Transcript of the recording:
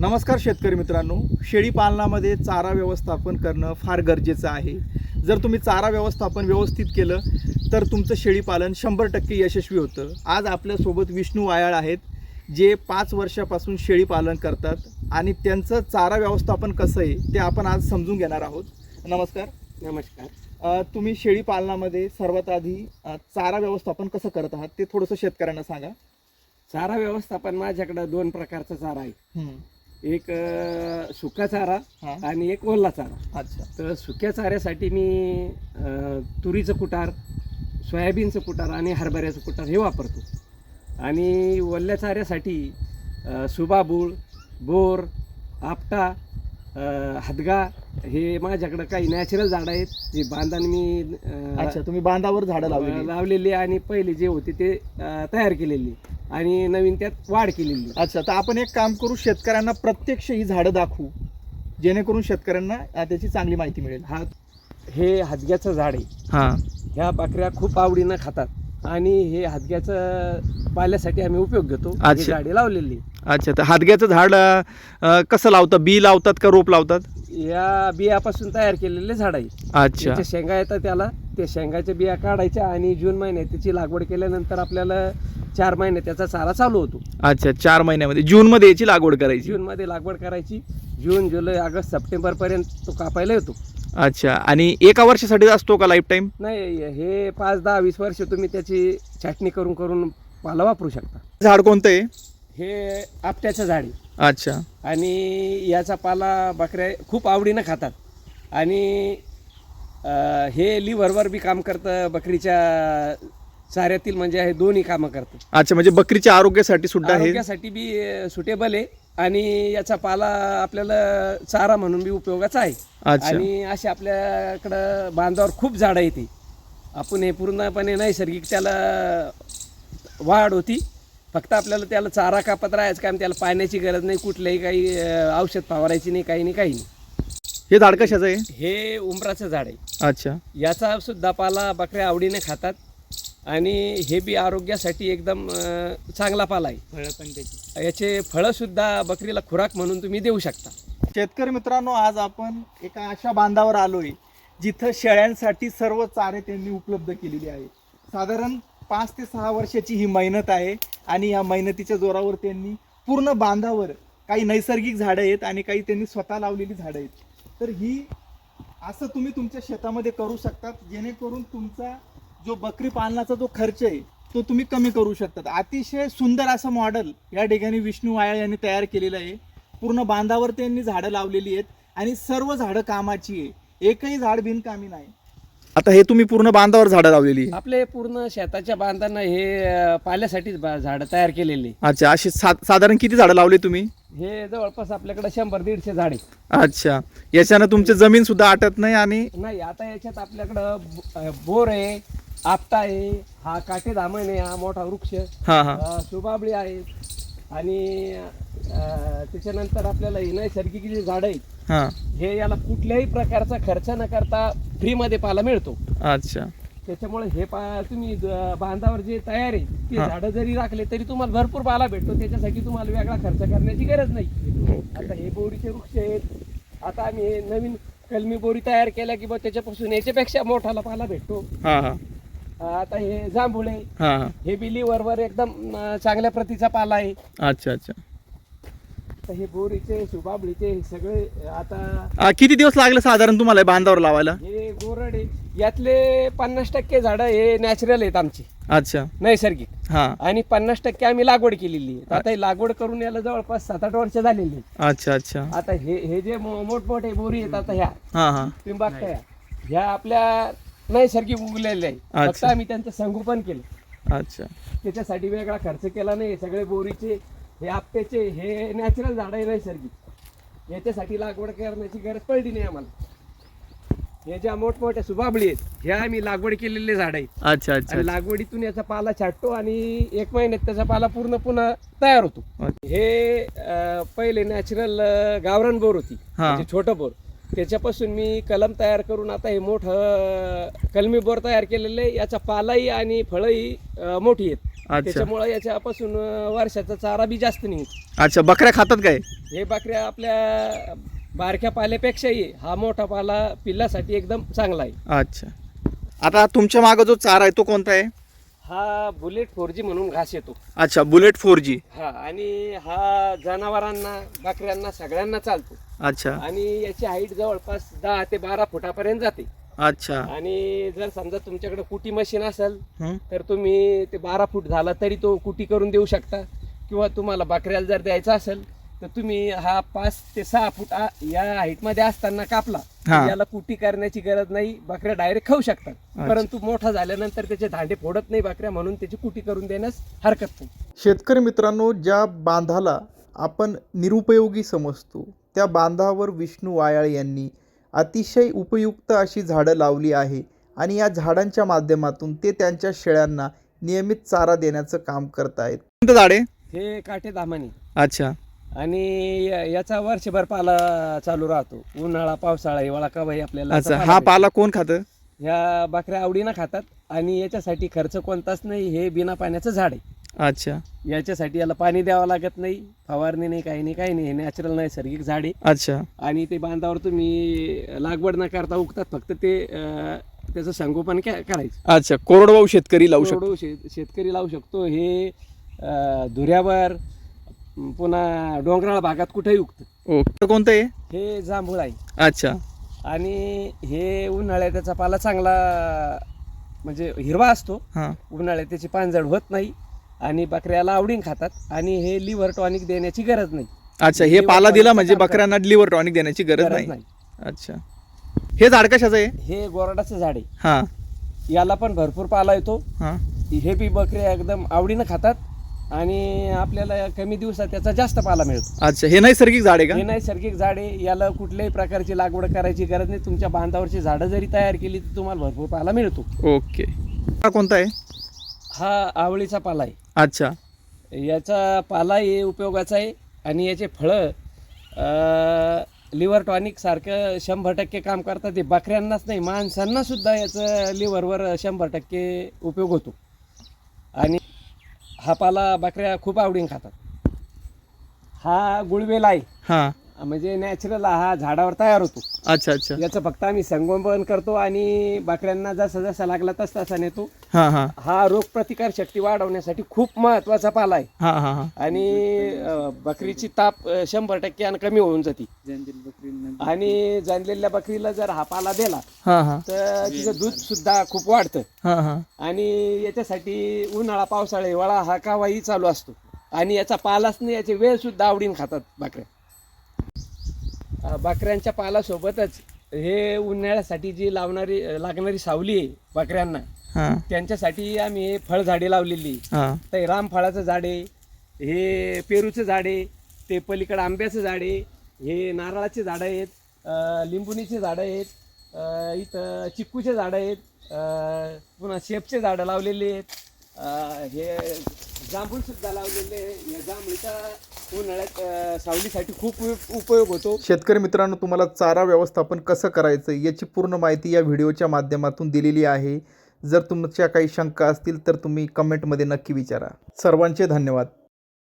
नमस्कार शेतकरी मित्रांनो. शेळी पालनामध्ये चारा व्यवस्थापन करणं फार गरजेचं आहे. जर तुम्ही चारा व्यवस्थापन व्यवस्थित केलं तर तुमचं शेळीपालन शंभर टक्के यशस्वी होतं. आज आपल्यासोबत विष्णू वायाळ आहेत जे पाच वर्षापासून शेळीपालन करतात आणि त्यांचं चारा व्यवस्थापन कसं आहे ते आपण आज समजून घेणार आहोत. नमस्कार. नमस्कार. तुम्ही शेळी पालनामध्ये सर्वात आधी चारा व्यवस्थापन कसं करत आहात ते थोडंसं शेतकऱ्यांना सांगा. चारा व्यवस्थापन माझ्याकडे दोन प्रकारचा चारा आहे. एक अ, सुका चारा हां. आणि एक ओला चारा. अच्छा. तर सुक्या चाऱ्यासाठी मी अ, तुरीचं कुटार सोयाबीनचं कुटार आणि हरभऱ्याचं कुटार हे वापरतो. आणि ओल्या चाऱ्यासाठी अ, सुबाबूळ बोर आपटा अ, हादगा हे माझ्याकडं काही नॅचरल झाडं आहेत जे बांधाने मी अ, अच्छा तुम्ही बांधावर झाडं लावलेली. लावलेली आणि पहिले जे होते ते अ, तयार केलेली. आणि नवीन त्यात वाढ केलेली अच्छा तर आपण एक काम करू शेतकऱ्यांना प्रत्यक्ष ही झाडं दाखवू जेणेकरून शेतकऱ्यांना अ, त्याची चांगली माहिती मिळेल. हा हे हादग्याचं झाड आहे. हां. ह्या बकऱ्या खूप आवडीनं खातात. आणि हे हादग्याचं पाल्यासाठी आम्ही उपयोग घेतो. ही अच्छा. झाडे लावलेली. अच्छा तर हादग्याचं झाड अ, कसं लावतात? बी लावतात का रोप लावतात? या बियापासून तयार केलेले झाड आहे. अच्छा. त्याच्या शेंगा येतात त्याला. त्या शेंगाच्या बिया काढायच्या आणि जून महिन्यात त्याची लागवड केल्यानंतर आपल्याला चार महिने त्याचा चारा चालू होतो. अच्छा चार महिन्यामध्ये. जूनमध्ये याची लागवड करायची. जूनमध्ये लागवड करायची. जून जुलै ऑगस्ट सप्टेंबरपर्यंत तो कापायला येतो. अच्छा आणि एका वर्षासाठी असतो का लाईफ टाईम नाही हे पाच दहा वीस वर्ष तुम्ही त्याची छाटणी करून करून पाला वापरू शकता. झाड कोणतं आहे? हे आपट्याचं झाड आहे. अच्छा. आणि याचा पाला बकऱ्या खूप आवडीनं खातात. आणि अं, हे लिव्हरवर बी काम करतं बकरीच्या चाऱ्यातील म्हणजे हे दोन्ही कामं करतं अच्छा म्हणजे बकरीच्या आरोग्यासाठी सुद्धा हे आरोग्यासाठी बी सुटेबल आहे. आणि याचा पाला आपल्याला चारा म्हणून बी उपयोगाचा आहे. अच्छा. आणि असे आपल्याकडं बांधावर खूप झाडं येते आपण हे पूर्णपणे नैसर्गिक त्याला वाढ होती. फक्त आपल्याला त्याला चारा कापत राहायचं काम त्याला पाण्याची गरज नाही. कुठल्याही काही अं, औषध फवारायची नाही काही नाही काही नाही. हे झाड कशाचं आहे? हे उंबराचं झाड आहे. अच्छा. याचा सुद्धा पाला बकऱ्या आवडीने खातात. आणि हे बी आरोग्यासाठी एकदम चांगला पाला आहे. फळं पण त्याची. याचे फळंसुद्धा बकरीला खुराक म्हणून तुम्ही देऊ शकता. शेतकरी मित्रांनो आज आपण एका अशा बांधावर आलोय जिथं शेळ्यांसाठी सर्व चारे त्यांनी उपलब्ध केलेली आहे साधारण पाच ते सहा वर्षाची ही मेहनत आहे आणि या मेहनतीच्या जोरावर त्यांनी पूर्ण बांधावर काही नैसर्गिक झाडं आहेत आणि काही त्यांनी स्वतः लावलेली झाडं आहेत. तर ही असं तुम्ही तुमच्या शेतामध्ये करू शकतात जेणेकरून तुमचा जो बकरी पालनाचा जो खर्च आहे तो तुम्ही कमी करू शकतात. अतिशय सुंदर असं मॉडेल या ठिकाणी विष्णू वाया यांनी तयार केलेलं आहे. पूर्ण बांधावर त्यांनी झाडं लावलेली आहेत आणि सर्व झाडं कामाची आहे. एकही झाड बिनकामी नाही. आता हे तुम्ही पूर्ण बांधावर झाडं लावलेली आपले पूर्ण शेताच्या बांधांना हे अं, पाल्यासाठीच बा- झाडं तयार केलेली अच्छा अशी सा साधारण किती झाडं लावली तुम्ही? हे जवळपास आपल्याकडे शंभर दीडशे झाडे अच्छा. याच्यानं तुमची जमीन सुद्धा आटत नाही आणि नाही आता याच्यात आपल्याकडं ब- अं, बोर आहे आपटा आहे हा काटे दामण आहे हा मोठा वृक्ष. हा हा. अं, सुबाबळी आहे. आणि अं, त्याच्यानंतर आपल्याला ही नैसर्गिक जी झाडं आहेत हा. हे याला कुठल्याही प्रकारचा खर्च न करता फ्रीमध्ये पाला मिळतो. अच्छा. त्याच्यामुळे हे पा तुम्ही ज- बांधावर जे तयार आहे ते हा. झाडं जरी राखले तरी तुम्हाला भरपूर पाला भेटतो. त्याच्यासाठी तुम्हाला वेगळा खर्च करण्याची गरज नाही. आता हे बोरीचे वृक्ष आहेत. आता आम्ही हे नवीन कलमी बोरी तयार केल्या की बा त्याच्यापासून याच्यापेक्षा मोठाला पाला भेटतो. हा हा. आता हे जांभुळे हा हा. हे वरवर एकदम अं, चांगल्या प्रतीचा पाला आहे. अच्छा अच्छा. तर हे बोरीचे सुबाबळीचे हे सगळे आता आ, किती दिवस लागले साधारण तुम्हाला हे बांधावर लावायला? हे गोरड आहे. यातले पन्नास टक्के झाडं हे नॅचरल आहेत आमची. अच्छा. नैसर्गिक. हा. आणि पन्नास टक्के आम्ही लागवड केलेली आहे. आता ही लागवड करून याला जवळपास सात आठ वर्ष झालेली आहेत. अच्छा अच्छा. आता हे हे जे मो- मोठमोठे बोरी आहेत आता ह्या हा हा. तुम्ही बघताय ह्या आपल्या नैसर्गिक उगलेल्या आहे. फक्त अच्छा. आम्ही त्यांचं संगोपन केलं. अच्छा. त्याच्यासाठी वेगळा खर्च केला नाही. सगळे बोरीचे हे आपट्याचे हे नॅचरल झाड आहे नैसर्गिक याच्यासाठी लागवड करण्याची गरज पडली नाही आम्हाला. हे ज्या मोठमोठ्या सुबाबळी आहेत ह्या आम्ही लागवड केलेले झाड आहेत. अच्छा अच्छा आणि लागवडीतून याचा पाला छाटतो आणि एक महिन्यात त्याचा पाला पूर्ण पुन्हा तयार होतो. अच्छा. हे अं, पहिले नॅचरल गावरान बोर होती. हा. म्हणजे छोटं बोर. त्याच्यापासून मी कलम तयार करून आता हे मोठं कलमी बोर तयार केलेलं आहे. याचा पालाही आणि फळंही मोठी आहेत. त्याच्यामुळे याच्यापासून वर्षाचा चारा बी जास्त निघतो अच्छा बकऱ्या खातात काय? हे बकऱ्या आपल्या बारक्या पाल्यापेक्षाही हा मोठा पाला पिल्लासाठी एकदम चांगला आहे. अच्छा. आता तुमच्या मागं जो चारा आहे तो कोणता आहे? हा बुलेट फोर जी म्हणून घास येतो. अच्छा बुलेट फोर जी. हा आणि हा जनावरांना बकऱ्यांना सगळ्यांना चालतो. अच्छा. आणि याची हाईट जवळपास दहा ते बारा फुटापर्यंत जाते. अच्छा. आणि जर समजा तुमच्याकडे कुटी मशीन असेल हं? तर तुम्ही ते बारा फूट झाला तरी तो कुटी करून देऊ शकता. किंवा तुम्हाला बकऱ्याला जर द्यायचा असेल तर तुम्ही हा पाच ते सहा फूट आ- या हाईटमध्ये असताना कापला. हा. याला कुटी करण्याची गरज नाही. बकऱ्या डायरेक्ट खाऊ शकतात. परंतु मोठा झाल्यानंतर त्याचे धांडे फोडत नाही बकऱ्या म्हणून त्याची कुटी करून देण्यास हरकत नाही. शेतकरी मित्रांनो ज्या बांधाला आपण निरुपयोगी समजतो त्या बांधावर विष्णू वायाळ यांनी अतिशय उपयुक्त अशी झाडं लावली आहे आणि या झाडांच्या माध्यमातून ते त्यांच्या शेळ्यांना नियमित चारा देण्याचं काम करत आहेत कोणतं झाड? आहे हे काटे दामानी. अच्छा. आणि या- याचा वर्षभर पाला चालू राहतो. उन्हाळा पावसाळा हिवाळा कवाही आपल्याला अच्छा याचा हा भेटतो. पाला कोण खातं? ह्या बकऱ्या आवडीनं खातात आणि याच्यासाठी खर्च कोणताच नाही हे बिना पाण्याचं झाड आहे. अच्छा. याच्यासाठी याला पाणी द्यावं लागत नाही फवारणी नाही काही नाही काही नाही हे नॅचरल नैसर्गिक झाड आहे. अच्छा. आणि ते बांधावर तुम्ही लागवड न करता उगतात फक्त ते अं, त्याचं संगोपन करायचं. अच्छा कोरडवाहू शेतकरी लावू शकतो. कोरडवाहू शेत शेतकरी लावू शकतो. हे अं, धुऱ्यावर पुन्हा डोंगराळ भागात कुठेही उगतं. ओके. कोणतं आहे? हे जांभूळ आहे. अच्छा. आणि हे उन्हाळ्यात त्याचा पाला चांगला म्हणजे हिरवा असतो. हां. उन्हाळ्यात त्याची पानझड होत नाही आणि बकऱ्याला आवडीन खातात. आणि हे लिव्हर टॉनिक देण्याची गरज नाही. अच्छा हे पाला दिला म्हणजे बकऱ्यांना लिव्हर टॉनिक देण्याची गरज गरज नाही. नाही. अच्छा. हे झाड कशाचं आहे? हे गोरडाचं झाड आहे. हां. याला पण भरपूर पाला येतो. हां. हे बी बकऱ्या एकदम आवडीनं खातात. आणि आपल्याला कमी दिवसात त्याचा जास्त पाला मिळतो. अच्छा हे नैसर्गिक झाड आहे का? हे नैसर्गिक झाड आहे. याला कुठल्याही प्रकारची लागवड करायची गरज नाही. तुमच्या बांधावरची झाडं जरी तयार केली तर तुम्हाला भरपूर पाला मिळतो. ओके. हा कोणता आहे? हा आवळीचा पाला आहे. अच्छा. याचा पाला हे उपयोगाचा आहे. आणि याचे फळं लिव्हर टॉनिक सारखं शंभर टक्के काम करतात. ते बकऱ्यांनाच नाही माणसांना सुद्धा याचं लिव्हरवर शंभर टक्के उपयोग होतो. आणि हा पाला बकऱ्या खूप आवडीने खातात. हा गुळवेल आहे हा. म्हणजे नॅचरल हा झाडावर तयार होतो. अच्छा अच्छा. याचं फक्त आम्ही संगोपन करतो आणि बकऱ्यांना जसा जसा लागला तस तसा नेतो हां हां. हा रोगप्रतिकार शक्ती वाढवण्यासाठी खूप महत्त्वाचा पाला आहे. हां हां हां. आणि अ, बकरीची ताप अ, शंभर टक्के कमी होऊन जाते. आणि जाणलेल्या बकरीला जर हा पाला दिला हां हां. तर तिचं दूध सुद्धा खूप वाढतं. हां हां. आणि याच्यासाठी उन्हाळा पावसाळा हिवाळा हा कावाही चालू असतो. आणि याचा पालाच नाही याचे वेळ सुद्धा आवडीन खातात बकऱ्या. बकऱ्यांच्या पालासोबतच हे उन्हाळ्यासाठी जी लावणारी लागणारी सावली आहे बकऱ्यांना त्यांच्यासाठी आम्ही हे फळझाडे लावलेली. तर रामफळाचं झाड आहे हे पेरूचं झाड आहे ते पलीकडं आंब्याचं झाड आहे हे नारळाचे झाडं आहेत लिंबुणीचे झाडं आहेत इथं चिक्कूचे झाडं आहेत पुन्हा शेपचे झाडं लावलेले आहेत हे जांभूळ सुद्धा लावलेले आहे या जांभळीचा उन्हाळ्यात अं, सावलीसाठी खूप उपयोग- उपयोग होतो. शेतकरी मित्रांनो तुम्हाला चारा व्यवस्थापन कसं करायचं याची पूर्ण माहिती या व्हिडिओच्या माध्यमातून दिलेली आहे. जर तुमच्या काही शंका असतील तर तुम्ही कमेंटमध्ये नक्की विचारा. सर्वांचे धन्यवाद.